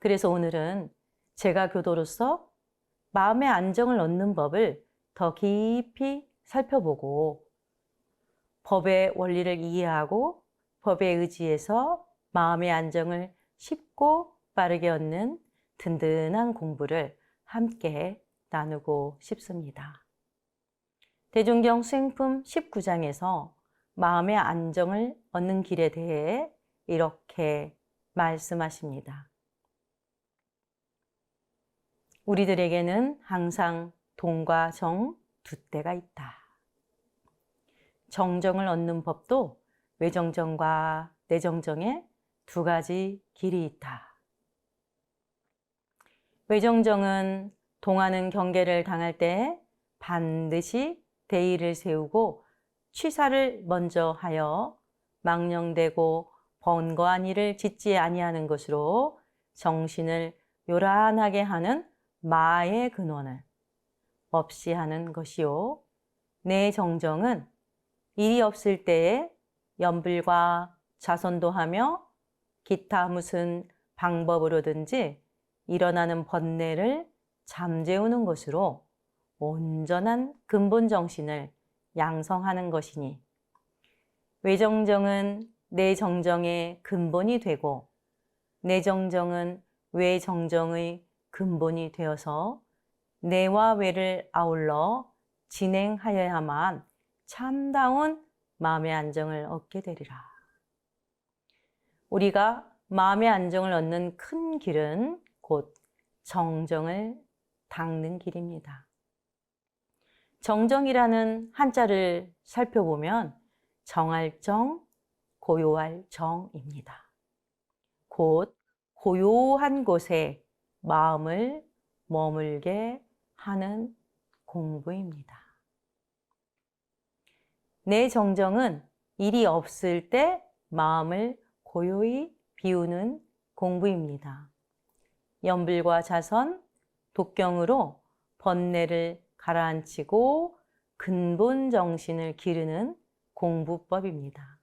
그래서 오늘은 제가 교도로서 마음의 안정을 얻는 법을 더 깊이 살펴보고 법의 원리를 이해하고 법에 의지해서 마음의 안정을 쉽고 빠르게 얻는 든든한 공부를 함께 나누고 싶습니다. 대중경 수행품 19장에서 마음의 안정을 얻는 길에 대해 이렇게 말씀하십니다. 우리들에게는 항상 동과 정 두 때가 있다. 정정을 얻는 법도 외정정과 내정정의 두 가지 길이 있다. 외정정은 동하는 경계를 당할 때 반드시 대의를 세우고 취사를 먼저 하여 망령되고 번거한 일을 짓지 아니하는 것으로 정신을 요란하게 하는 마의 근원을 없이 하는 것이요. 내 정정은 일이 없을 때에 연불과 자선도 하며 기타 무슨 방법으로든지 일어나는 번뇌를 잠재우는 것으로 온전한 근본 정신을 양성하는 것이니 외정정은 내 정정의 근본이 되고 내 정정은 외 정정의 근본이 되어서 내와 외를 아울러 진행하여야만 참다운 마음의 안정을 얻게 되리라. 우리가 마음의 안정을 얻는 큰 길은 곧 정정을 닦는 길입니다. 정정이라는 한자를 살펴보면 정할 정, 고요할 정입니다. 곧 고요한 곳에 마음을 머물게 하는 공부입니다. 내 정정은 일이 없을 때 마음을 고요히 비우는 공부입니다. 연불과 자선, 독경으로 번뇌를 가라앉히고 근본 정신을 기르는 공부법입니다.